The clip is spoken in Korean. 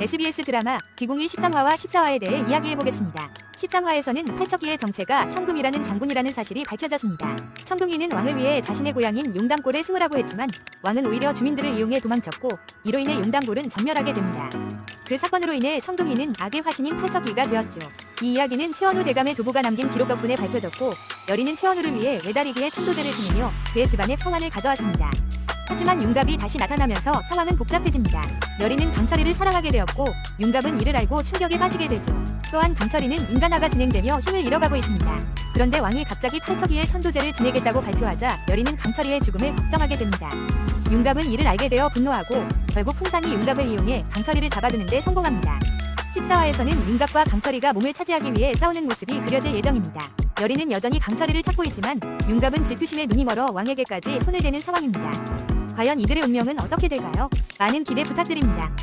SBS 드라마 기공의 13화와 14화에 대해 이야기해보겠습니다. 13화에서는 팔척기의 정체가 청금이라는 장군이라는 사실이 밝혀졌습니다. 청금이는 왕을 위해 자신의 고향인 용담골에 숨으라고 했지만 왕은 오히려 주민들을 이용해 도망쳤고 이로 인해 용담골은 전멸하게 됩니다. 그 사건으로 인해 청금이는 악의 화신인 팔척기가 되었죠. 이 이야기는 최원우 대감의 조보가 남긴 기록 덕분에 밝혀졌고 여리는 최원우를 위해 외다리기에 천도제를 지내며 그의 집안에 평안을 가져왔습니다. 하지만 윤갑이 다시 나타나면서 상황은 복잡해집니다. 여리는 강철이를 사랑하게 되었고 윤갑은 이를 알고 충격에 빠지게 되죠. 또한 강철이는 인간화가 진행되며 힘을 잃어가고 있습니다. 그런데 왕이 갑자기 팔척이의 천도제를 지내겠다고 발표하자 여리는 강철이의 죽음을 걱정하게 됩니다. 윤갑은 이를 알게 되어 분노하고 결국 풍산이 윤갑을 이용해 강철이를 잡아두는데 성공합니다. 14화에서는 윤갑과 강철이가 몸을 차지하기 위해 싸우는 모습이 그려질 예정입니다. 여리는 여전히 강철이를 찾고 있지만 윤갑은 질투심에 눈이 멀어 왕에게까지 손을 대는 상황입니다. 과연 이들의 운명은 어떻게 될까요? 많은 기대 부탁드립니다.